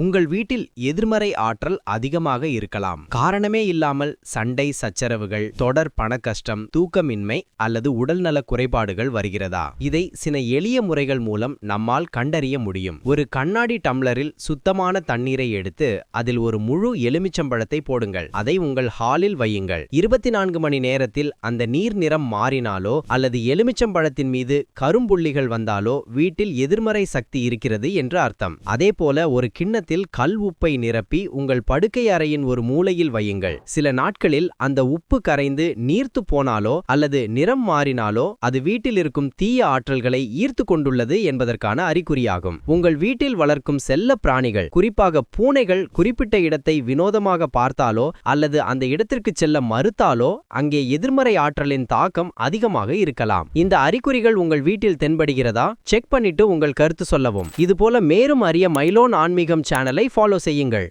உங்கள் வீட்டில் எதிர்மறை ஆற்றல் அதிகமாக இருக்கலாம். காரணமே இல்லாமல் சண்டை சச்சரவுகள் தொடர் பண கஷ்டம் தூக்கமின்மை அல்லது உடல்நல குறைபாடுகள் வருகிறதா? இதை சில எளிய முறைகள் மூலம் நம்மால் கண்டறிய முடியும். ஒரு கண்ணாடி டம்ளரில் சுத்தமான தண்ணீரை எடுத்து அதில் ஒரு முழு எலுமிச்சம்பழத்தை போடுங்கள். அதை உங்கள் ஹாலில் வையுங்கள். இருபத்தி நான்கு மணி நேரத்தில் அந்த நீர் நிறம் மாறினாலோ அல்லது எலுமிச்சம்பழத்தின் மீது கரும்புள்ளிகள் வந்தாலோ வீட்டில் எதிர்மறை சக்தி இருக்கிறது என்று அர்த்தம். அதே போல ஒரு கிண்ணத்தில் கல் உப்பை நிரப்பி உங்கள் படுக்கை அறையின் ஒரு மூலையில் வையுங்கள். சில நாட்களில் அந்த உப்பு கரைந்து நீர்த்து போனாலோ அல்லது நிறம் மாறினாலோ அது வீட்டில் இருக்கும் தீய ஆற்றல்களை ஈர்த்து கொண்டுள்ளது என்பதற்கான அறிகுறியாகும். உங்கள் வீட்டில் வளர்க்கும் செல்ல பிராணிகள் குறிப்பாக பூனைகள் குறிப்பிட்ட இடத்தை வினோதமாக பார்த்தாலோ அல்லது அந்த இடத்திற்கு செல்ல மறுத்தாலோ அங்கே எதிர்மறை ஆற்றலின் தாக்கம் அதிகமாக இருக்கலாம். இந்த அறிகுறிகள் உங்கள் வீட்டில் தென்படுகிறதா? செக் பண்ணிட்டு உங்கள் கருத்து சொல்லவும். இதுபோல மேலும் அறிய மைலோன் ஆன்மீகம் சேனலை ஃபாலோ செய்யுங்கள்.